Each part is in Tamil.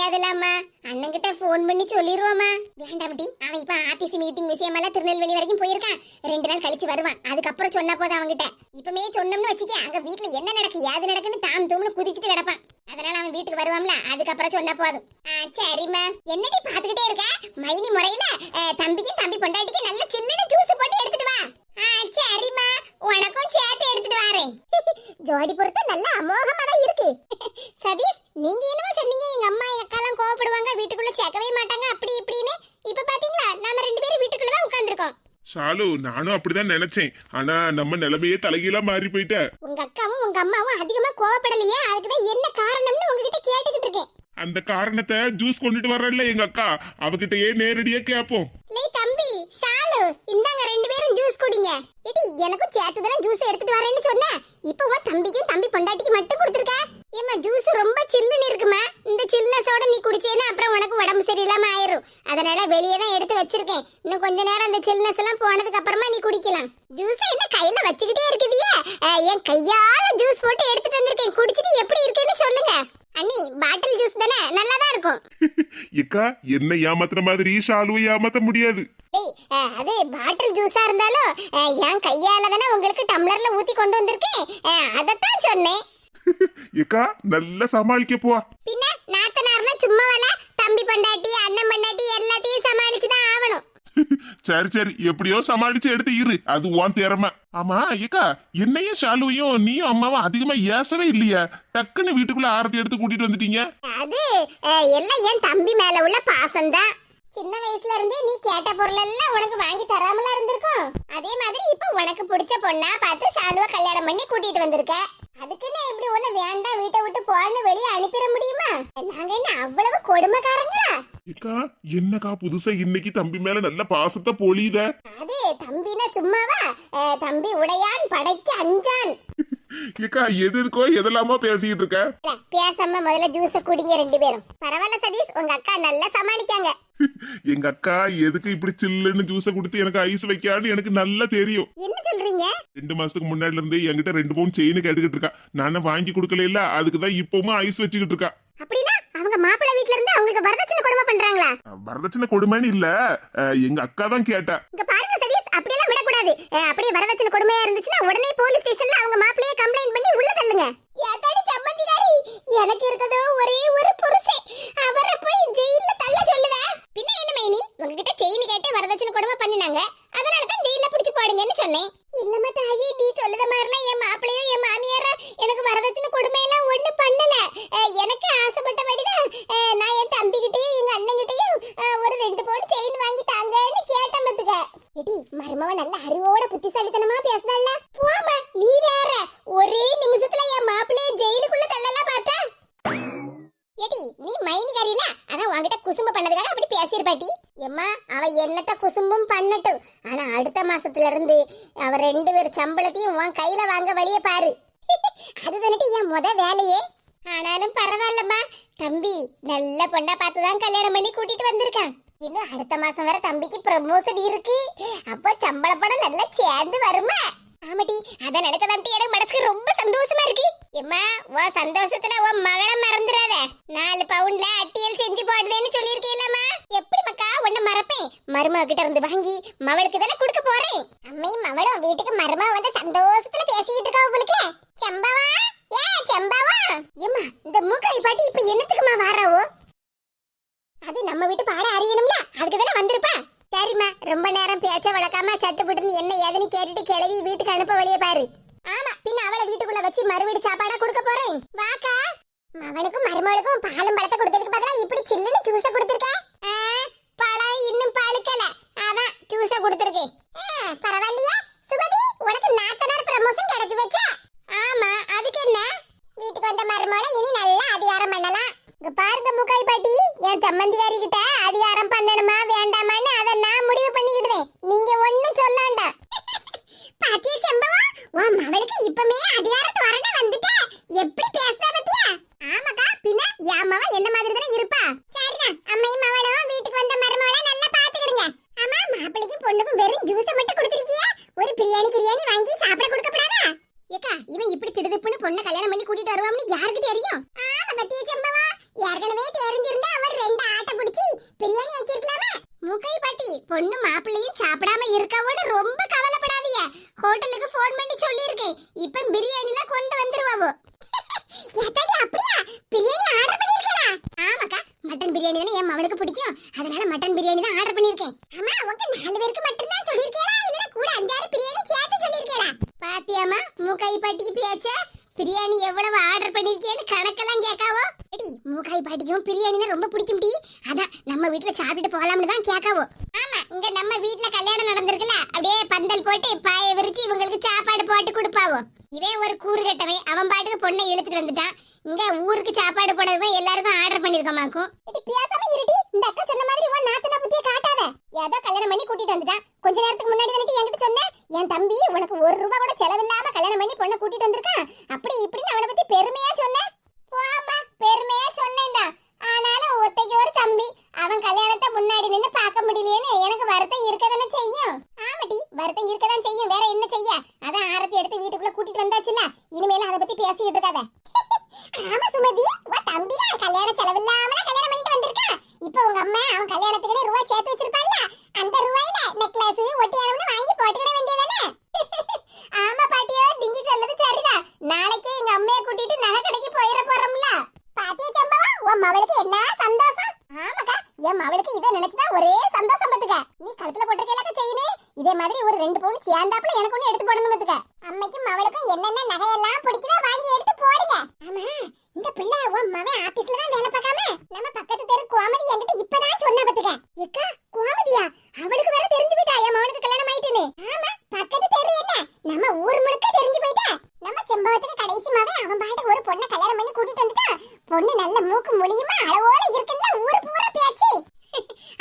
முடியாதுல்லம்மா அண்ணன்கிட்ட ஃபோன் பண்ணி சொல்லிடுவோமா வேண்டாம்டி அவன் இப்ப ஆபீஸ் மீட்டிங் விஷயமெல்லாம் திருநெல்வேலி வரைக்கும் போயிருக்கான். ரெண்டு நாள் கழிச்சு வருவான். அதுக்கப்புறம் சொன்னா போதும் அவன்கிட்ட. இப்பமே சொன்னோம்னு வச்சுக்க அங்க வீட்டுல என்ன நடக்கு ஏது நடக்குன்னு தாம் தூம்னு குதிச்சுட்டு கிடப்பான். அதனால அவன் வீட்டுக்கு வருவான்ல அதுக்கப்புறம் சொன்னா போதும். ஆ, சரிம்மா. என்னடி பாத்துக்கிட்டே இருக்க? மைனி முறையில தம்பி பொண்டாட்டிக்கும் நல்ல சில்லுன்னு ஜூஸ் போட்டு எடுத்துட்டு வா ஆ, சரிம்மா உனக்கும் சேர்த்து எடுத்துட்டு வரேன் ஜோடி பொறுத்த நல்ல அமோகமா தான் இருக்கு சதீஷ் நீங்க என்னமோ சொன்னீங்க எங்க அம்மா எங்க அக்காலாம் கோவப்படுவாங்க வீட்டுக்குள்ள சேர்க்கவே மாட்டாங்க அப்படி இப்படின்னு இப்ப பாத்தீங்களா நாம ரெண்டு பேரும் வீட்டுக்குள்ள தான் உட்கார்ந்திருக்கோம் ஷாலு நானும் அப்படிதான் நினைச்சேன். ஆனா நம்ம நிலைமையே தலைகீழா மாறி போயிட்ட. உங்க அக்காவும் உங்க அம்மாவும் அதிகமா கோவப்படலையே? அதுக்குதான் என்ன காரணம்னு உங்ககிட்ட கேட்டுக்கிட்டு இருக்கேன். அந்த காரணத்தை ஜூஸ் கொண்டுட்டு வரல எங்க அக்கா. அவகிட்டயே நேரடியா கேப்போம். தம்பி ஷாலு இந்தாங்க ரெண்டு பேரும் ஜூஸ் குடிங்க. ஏடி எனக்கும் சேர்த்து தானே ஜூஸ் எடுத்துட்டு வரேன்னு சொன்ன? இப்போ உன் தம்பிக்கும் தம்பி பொண்டாட்டிக்கு மட்டும் கொடுத்துருக்க? ஏம்மா ஜூஸ் ரொம்ப சில்லுன்னு இருக்குமா? இந்த சில்னஸோட நீ குடிச்சேன்னா அப்புறம் உனக்கு உடம்பு சரியில்லாம அதனால வெளியே தான் எடுத்து வச்சிருக்கேன். இன்னும் கொஞ்ச நேரம் அந்த சில்னஸ் எல்லாம் போனதுக்கு அப்புறமா நீ குடிக்கலாம். ஜூஸ் என்ன கையில வச்சுக்கிட்டே இருக்குதியே? என் கையால ஜூஸ் போட்டு எடுத்துட்டு வந்திருக்கேன். குடிச்சிட்டு எப்படி இருக்குன்னு சொல்லுங்க. அண்ணி பாட்டில் ஜூஸ் தானே? நல்லா தான் இருக்கும். இக்கா என்ன ஏமாத்துற மாதிரி ஷாலுவை ஏமாத்த முடியாது. அது பாட்டில் ஜூஸா இருந்தாலும் என் கையால தானே உங்களுக்கு டம்ளர்ல ஊத்தி கொண்டு வந்திருக்கேன். அதைத்தான் சொன்னேன். இக்கா நல்லா சமாளிக்க போ. பின்ன நாத்தனார்னா சும்மா வல தம்பி பொண்டாட்டி அண்ணன் பொண்டாட்டி எல்லாத்தையும் சமாளிச்சு தான் ஆகணும். சரி சரி. எப்படியோ சமாளிச்சு எடுத்து இரு. அது உன் திறமை. ஆமா ஏக்கா என்னையும் ஷாலுவையும் நீயும் அம்மாவும் அதிகமா ஏசவே இல்லையா. டக்குன்னு வீட்டுக்குள்ள ஆரத்தி எடுத்து கூட்டிட்டு வந்துட்டீங்க. அது எல்லாம் என் தம்பி மேல உள்ள பாசம்தான். சின்ன வயசுல இருந்தே நீ கேட்ட பொருள் எல்லாம் உனக்கு வாங்கி தராமலா இருந்திருக்கும். அதே மாதிரி இப்ப உனக்கு பிடிச்ச பொண்ணா பார்த்து ஷாலுவ கல்யாணம் பண்ணி கூட்டிட்டு வந்திருக்க. அதுக்குன்னு இப்படி ஒண்ணு வேண்டாம் வீட்டை விட்டு போன்னு வெளியே அனுப்பிட முடியுமா? நாங்க என்ன அவ்வளவு கொடுமைக்காரங்களா? ஏக்கா என்னக்கா புதுசா இன்னைக்கு தம்பி மேல நல்ல பாசத்தை பொழியுத? அது தம்பினா சும்மாவா? தம்பி உடையான் படைக்கு அஞ்சான். ஏக்கா எது இருக்கோ எதெல்லாமோ பேசிக்கிட்டு இருக்க. பேசாம முதல்ல ஜூஸ குடிங்க ரெண்டு பேரும். பரவாயில்ல சதீஷ் உங்க அக்கா நல்லா சமாளிக்காங்க. எங்க அக்கா எதுக்கு இப்படி சில்லுன்னு ஜூஸை கொடுத்து எனக்கு ஐஸ் வைக்கான்னு எனக்கு நல்லா தெரியும். என்ன சொல்றீங்க? ரெண்டு மாசத்துக்கு முன்னாடில இருந்து என்கிட்ட ரெண்டு பவுன் செயின் கேட்டுக்கிட்டு இருக்கா. நானே வாங்கி கொடுக்கல இல்ல அதுக்கு தான் இப்பவும் ஐஸ் வச்சுக்கிட்டு இருக்கா. அப்படின்னா அவங்க மாப்பிள்ளை வீட்ல இருந்து அவங்களுக்கு வரதட்சணை கொடுமை பண்றாங்களா? வரதட்சணை கொடுமைன்னு இல்ல. எங்க அக்கா தான் கேட்டா. இங்க பாருங்க சதீஷ் அப்படியெல்லாம் விடக்கூடாது. அஹ், அப்படியே வரதட்சணை கொடுமையா இருந்துச்சுன்னா உடனே போலீஸ் ஸ்டேஷன்ல அவங்க மாப்பிள்ளைய கம்ப்ளைண்ட் பண்ணி உள்ள தள்ளுங்க ஏத்தாடி சம்மந்திகாரி எனக்கு இருக்கதோ ஒரே ஒரு புருஷன் அவரை போய் ஜெயில்ல தள்ள சொல்லுத பின்ன என்ன மைனி உங்ககிட்ட செயின் கேட்டு வரதட்சணை கொடுமை பண்ணினாங்க அதனால தான் ஜெயில்ல பிடிச்சு போடுங்கன்னு சொன்னேன் இல்லம்மா தாயே நீ சொல்லுத மாதிரிலாம் என் மாப்பிள்ளையும் என் மாமியாரும் எனக்கு வரதட்சணை கொடுமை எல்லாம் ஒண்ணு பண்ணல அஹ், எனக்கு ஆசைப்பட்டபடி தான் அஹ், நான் என் தம்பிகிட்டயும் எங்க அண்ணன்கிட்டயும் அஹ், ஒரு ரெண்டு பவுன் செயின் வாங்கி தாங்கன்னு கேட்டேன் பத்துக்க எடி மருமவ நல்ல அறிவோட புத்திசாலித்தனமா பேசுனால போமா நீ வேற ஒரே நிமிஷத்துல என் மாப்பிள்ளைய ஜெயிலுக்குள்ள தள்ளலாம் பார்த்தா எடி நீ மைனி கறியில அதான் உன்கிட்ட குசும்பு பேர் பாட்டி. எம்மா அவ என்னத்த குசும்பும் பண்ணட்டும். ஆனா அடுத்த மாசத்துல இருந்து அவ ரெண்டு பேர் சம்பளத்தையும் உன் கையில வாங்க வழிய பாரு. அதுதானே என் முத வேலையே. ஆனாலும் பரவாயில்லம்மா. தம்பி நல்ல பொண்ணா பார்த்து தான் கல்யாணம் பண்ணி கூட்டிட்டு வந்திருக்கான். இன்னும் அடுத்த மாசம் வர தம்பிக்கு ப்ரமோஷன் இருக்கு. அப்போ சம்பள பணம் நல்லா சேர்ந்து வருமா? ஆமாடி அத நினைச்சதாட்டி எனக்கு மனசுக்கு ரொம்ப சந்தோஷமா இருக்கு. எம்மா உன் சந்தோஷத்துல உன் மகளை மறந்துடாத. நாலு பவுன்ல அட்டியல் செஞ்சு போடுதேன்னு சொல்லியிருக்கேன்லம்மா. மருமக கிட்ட இருந்து வாங்கி மவளுக்கு தானே கொடுக்க போறேன். அம்மையும் மவளும் வீட்டுக்கு மருமக வந்து சந்தோஷத்துல பேசிக்கிட்டு இருக்கா உங்களுக்கு? செம்பவா? ஏ செம்பவா? ஏமா இந்த மூக்காய் பாட்டி இப்ப என்னத்துக்குமா வாராவோ? அது நம்ம வீட்டு பாட அறியணும்ல அதுக்கு தானே வந்திருப்பா. சரிம்மா ரொம்ப நேரம் பேச்ச வளர்க்காம சட்டு சட்டுப்புட்டுன்னு என்ன ஏதுன்னு கேட்டுட்டு கிளவி வீட்டுக்கு அனுப்ப வழிய பாரு. ஆமா பின்ன அவளை வீட்டுக்குள்ள வச்சு மறுவீடு சாப்பாடா கொடுக்க போறேன். வாக்கா. மவனுக்கும் மருமகளுக்கும் பாலும் பழத்தை கொடுத்ததுக்கு பதிலா இப்படி சில்லுன்னு ஜூஸ் பொண்ணை கல்யாணம் பண்ணி கூட்டிட்டு வருவாம்னு யாருக்கு தெரியும்? ஆமா பத்திய செம்பவா ஏற்கனவே தெரிஞ்சிருந்தா அவர் ரெண்டு ஆட்டை பிடிச்சி பிரியாணி ஆக்கிருக்கலாமா முகை பாட்டி பொண்ணு மாப்பிள்ளையும் சாப்பிடாம இருக்காவோட ரொம்ப கவலைப்படாதீங்க. ஹோட்டலுக்கு ஃபோன் பண்ணி சொல்லியிருக்கேன். இப்ப பிரியாணிலாம் கொண்டு வந்துருவாவோ. எத்தடி அப்படியா? பிரியாணி ஆர்டர் பண்ணிருக்கீங்களா? ஆமாக்கா மட்டன் பிரியாணி தானே என் மவளுக்கு பிடிக்கும். அதனால மட்டன் பிரியாணி தான் ஆர்டர் பண்ணிருக்கேன். போட்டு பாய விரிச்சு இவங்களுக்கு சாப்பாடு போட்டு கொடுப்பாவோ? இவன் ஒரு கூறு கட்டவன். அவன் பாட்டுக்கு பொண்ணை இழுத்துட்டு வந்துட்டான் இங்க ஊருக்கு சாப்பாடு போடுறதுதான் எல்லாருக்கும் ஆர்டர் பண்ணிருக்கோமாக்கும் பேசாம இருடி. இந்த அக்கா சொன்ன மாதிரி உன் நாத்தனா புத்திய காட்டாத. ஏதோ கல்யாணம் பண்ணி கூட்டிட்டு வந்துட்டான் கொஞ்ச நேரத்துக்கு முன்னாடி தானே என்கிட்ட சொன்ன? என் தம்பி உனக்கு ஒரு ரூபா கூட செலவில்லாம கல்யாணம் பண்ணி பொண்ணை கூட்டிட்டு வந்திருக்கான் அப்படி இப்படி அவனை பத்தி பெருமையா சொன்ன போம்மா பெருமையா சொன்னேன்டா ஆனாலும் ஒத்தைக்கு ஒரு தம்பி அவன் கல்யாணத்தை முன்னாடி நின்னு பார்க்க முடியலையேன்னு எனக்கு வருத்தம் இருக்கதானே செய்யும் ஆமாடி வருத்தம் இருக்கதான் செய்யும் வேற என்ன செய்ய அதான் ஆரத்தி எடுத்து வீட்டுக்குள்ள கூட்டிட்டு வந்தாச்சுல இனிமேல அதை பத்தி பேசிட்டு இருக்காத ஆமா சுமதி உன் தம்பி தான் கல்யாண செலவில்லாம கல்யாணம் பண்ணிட்டு வந்திருக்கான் இப்போ உங்க அம்மா அவன் கல்யாணத்துக்கு ரூபாய் சேர்த்து வச்சிருப்பாள்ல அந்த ரூபாயில நெக்லஸ் ஒட்டியானம்னு வாங்கி போட்டுக்கிட வேண்டியதானே ஆமா பாட்டியோ நீங்க சொல்றது சரிதான் நாளைக்கே எங்க அம்மைய கூட்டிட்டு நகை கடைக்கு போயிட போறோம்ல பாட்டிய சம்பவம் உன் மவளுக்கு என்ன சந்தோஷம் ஆமாக்கா என் மவளுக்கு இதை நினைச்சுதான் ஒரே சந்தோஷம் பாத்துக்க போட்டிருக்கேலக்க செயினு இதே மாதிரி ஒரு ரெண்டு பவுன் சேர்ந்தாப்புல எனக்கு ஒண்ணு எடுத்து போடணும் பாத்துக்க அம்மைக்கும் மவளுக்கும் என்னென்ன நகையெல்லாம் பிடிக்குதோ வாங்கி எடுத்து போடுங்க. ஆமா இந்த பிள்ளை உன் மவன் ஆபீஸ்ல தான் வேலை பார்க்காம நம்ம பக்கத்து தெரு கோமதி என்கிட்ட இப்பதான் சொன்ன பாத்துக்க எக்கா கோமதியா? அவளுக்கு வேற தெரிஞ்சு போயிட்டா. என் மவனுக்கு கல்யாணம் ஆயிட்டுன்னு. ஆமா பக்கத்து தெரு என்ன? நம்ம ஊர் முழுக்க தெரிஞ்சு போயிட்டா நம்ம செம்பவத்துக்கு கடைசி மவன் அவன் பாட்டு ஒரு பொண்ணை கல்யாணம் பண்ணி கூட்டிட்டு வந்துட்டான் பொண்ணு நல்ல மூக்கு முழியுமா அளவோல இருக்குல்ல ஊர் பூரா பேச்சு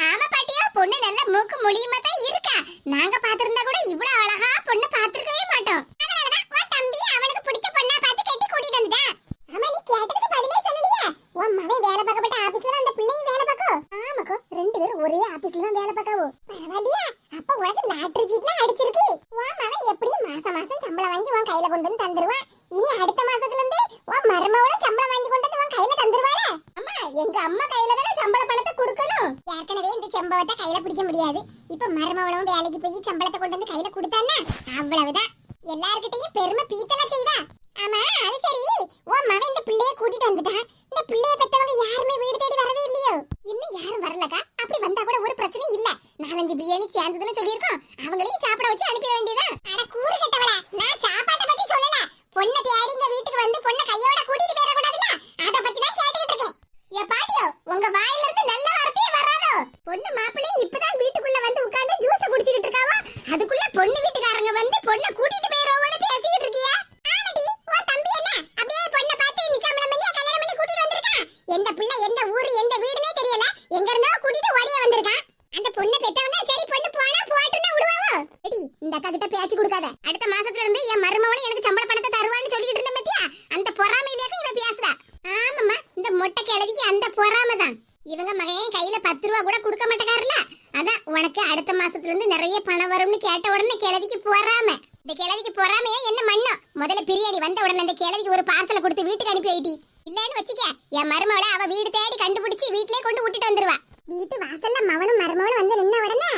ஆமா பாட்டியா பொண்ணு நல்ல மூக்கு முழியுமா தான் இருக்கா நாங்க பாத்திருந்தா கூட இவ்வளவு அழகா பொண்ணு பாத்திருக்கவே மாட்டோம் அதனாலதான் உன் தம்பி அவனுக்கு பிடிச்ச பொண்ணா பார்த்து கட்டி கூட்டிட்டு வந்துட்டான் ஆமா நீ கேட்டதுக்கு பதிலே சொல்லலையே உன் மகன் வேலை பார்க்கப்பட்ட ஆபீஸ்ல தான் அந்த பிள்ளையும் வேலை பார்க்கும் ஆமாக்கோ ரெண்டு பேரும் ஒரே ஆபீஸ்ல தான் வேலை பார்க்காவோ. பரவாயில்லையா? அப்ப உனக்கு லாட்டரி சீட்லாம் அடிச்சிருக்கு. உன் மகன் எப்படியும் மாசம் மாசம் சம்பளம் வாங்கி உன் கையில கொண்டு வந்து தந்துருவான் இனி அடுத்த மாசத்துல இருந்து உன் மருமகளும் சம்பளம் வாங்கி கொண்டு வந்து உன் கையில தந்துருவாளே. அம்மா எங்க அம்மா கையில தானே சம்பள பணத்தை கொடுக்கணும்? ஏற்கனவே இந்த செம்பவத்தை கையில பிடிக்க முடியாது. இப்ப மருமகளும் வேலைக்கு போய் சம்பளத்தை கொண்டு வந்து கையில கொடுத்தான்னா அவ்வளவுதான். எல்லார்கிட்டயும் பெருமை பீத்தலா செய்வா ஆமா அது சரி. உன் மகன் இந்த பிள்ளைய கூட்டிட்டு வந்துட்டான் இந்த பிள்ளைய பெத்தவங்க யாருமே வீடு தேடி வரவே இல்லையோ? இன்னும் யாரும் வரலக்கா? அப்படி வந்தா கூட ஒரு பிரச்சனையும் இல்ல. நாலஞ்சு பிரியாணி சேர்ந்ததுன்னு சொல்லியிருக்கோம். அவங்களையும் சாப்பிட வச்சு அனுப்பி வேண்டியதான் அட கூறு கெட்டவளா நான் சாப்பாட்டை பத்தி சொல்லல பொண்ணை தேடி இங்க வீட்டுக்கு வந்து பொண்ணை கையோட கூட்டிட்டு போயிட கூடாதுல அத பத்தி தான் கேட்டுக்கிட்டு இருக்கேன் ஏ பாட்டியோ உங்க வாயில இருந்து நல்ல வார்த்தையே வராதோ பொண்ணு மாப்பிள்ளை இப்பதான் வீட்டுக்குள்ள வந்து உட்கார்ந்து ஜூஸ் குடிச்சிட்டு இருக்காவோ அதுக்குள்ள பொண்ணு வீட்டுக்காரங்க வந்து பொண்ணை கூட்டிட்டு போயிரோவோன்னு பேசிட்டு இருக்கியா ஆமாடி உன் தம்பி என்ன அப்படியே பொண்ணை பார்த்து நிச்சயம் பண்ணி கல்யாணம் பண்ணி கூட்டிட்டு வந்திருக்கான் எந்த பிள்ளை எந்த ஊரு எந்த வீடுனே தெரியல. எங்க இருந்தோ கூட்டிட்டு ஓடிய வந்திருக்கான். அந்த பொண்ணு பெத்தவங்க சரி பொண்ணு போனா போட்டுன்னு விடுவாவோ? எடி இந்த அக்கா கிட்ட பேச்சு கொடுக்காத. அடுத்த மாசத்துல இருந்து என் மருமவளும் எனக்கு சம்பள பணத்தை தருவான்னு சொல்லிட்டு இருந்த பத்தியா? அந்த பொறாமையிலேயே இவ பேசுறா. ஆமாம்மா இந்த மொட்டை கிழவிக்கு அந்த பொறாமை தான். இவங்க மகையன் கையில பத்து ரூபா கூட கொடுக்க மாட்டேக்காருல அதான் உனக்கு அடுத்த மாசத்துல இருந்து நிறைய பணம் வரும்னு கேட்ட உடனே கிழவிக்கு போறாம. இந்த கிழவிக்கு பொறாமையே என்ன மண்ணோ? முதல்ல பிரியாணி வந்த உடனே அந்த கிழவிக்கு ஒரு பார்சலை கொடுத்து வீட்டுக்கு அனுப்பி ஆயிட்டி இல்லன்னு வச்சுக்க என் மருமவளை அவ வீடு தேடி கண்டுபிடிச்சு வீட்லயே கொண்டு விட்டுட்டு வந்துருவா. வீட்டு வாசல்ல மவனும் மருமவளும் வந்து நின்ன உடனே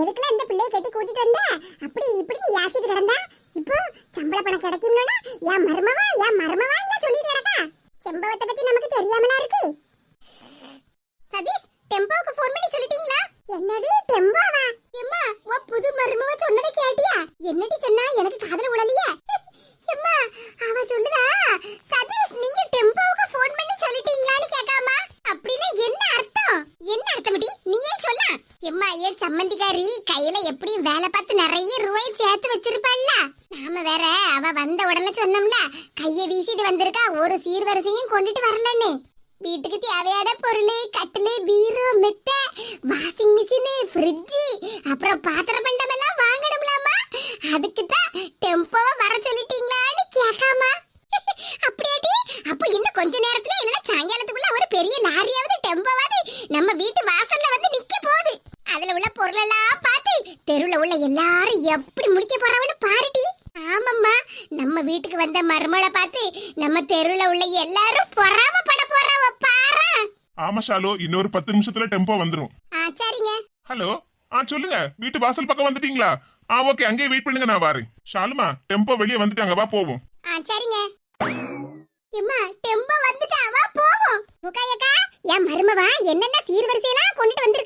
எதுக்குல இந்த பிள்ளைய கட்டி கூட்டிட்டு வந்த? அப்படி இப்படி யாசிட்டு கிடந்தா? இப்போ சம்பள பணம் கிடைக்கும்னா என் மருமவா என் மருமவான்னு சொல்லிட்டு கிடக்கா செம்பவத்தை பத்தி நமக்கு தெரியாமலா இருக்கு சதீஷ் டெம்போவுக்கு ஃபோன் பண்ணி சொல்லிட்டீங்களா என்னது டெம்போவா எம்மா உன் புது மருமவ சொன்னதை கேட்டியா என்னடி சொன்னா எனக்கு காதுல உளலியே எம்மா அவ சொல்லுதா சதீஷ் நீங்க டெம்போவுக்கு ஃபோன் பண்ணி சொல்லிட்டீங்களான்னு கேட்காமா அப்படின்னா என்ன அர்த்தம் என்ன அர்த்தம் டி நீயே சொல்ல எம்மா ஏன் சம்மந்திக்காரி கையில எப்படியும் வேலை பார்த்து நிறைய ரூபாய் சேர்த்து வச்சிருப்பாள்ல. நாம வேற அவ வந்த உடனே சொன்னோம்ல கைய வீசிட்டு வந்திருக்கா ஒரு சீர்வரிசையும் கொண்டுட்டு வரலன்னு. வீட்டுக்கு தேவையான பொருள் கட்டிலு பீரோ மெத்த வாஷிங் மிஷின் ஃப்ரிட்ஜ் அப்புறம் பாத்திர பண்டம் எல்லாம் வாங்கணும்லாமா அதுக்கு தான் டெம்போவை வர சொல்லிட்டீங்களான்னு கேட்காமா அப்படியாடி அப்போ இன்னும் கொஞ்ச நேரத்துல இல்ல சாயங்காலத்துக்குள்ள ஒரு பெரிய லாரியாவது டெம்போவாவது நம்ம வீட்டு வாசல்ல வந்து நிக்க போகுது அதுல உள்ள பொருள் எல்லாம் பார்த்து தெருவுல உள்ள எல்லாரும் எப்படி முடிக்க போறவன்னு பாருடி ஆமாம்மா நம்ம வீட்டுக்கு வந்த மருமகளை பார்த்து நம்ம தெருவுல உள்ள எல்லாரும் பொறாமப்பட போறாவ பாரு. ஆமா ஷாலு. இன்னொரு பத்து நிமிஷத்துல டெம்போ வந்துரும். ஆ சரிங்க. ஹலோ? ஆ சொல்லுங்க. வீட்டு வாசல் பக்கம் வந்துட்டீங்களா? ஆ ஓகே அங்கேயே வெயிட் பண்ணுங்க நான் வரேன். ஷாலுமா டெம்போ வெளியே வந்துட்டாங்க. வா போவோம். ஆ சரிங்க. எம்மா டெம்போ வந்துட்டா. வா போவோம். முக்காயக்கா என் மருமவா என்னென்ன சீர்வரிசையெல்லாம் கொண்டுட்டு வந்து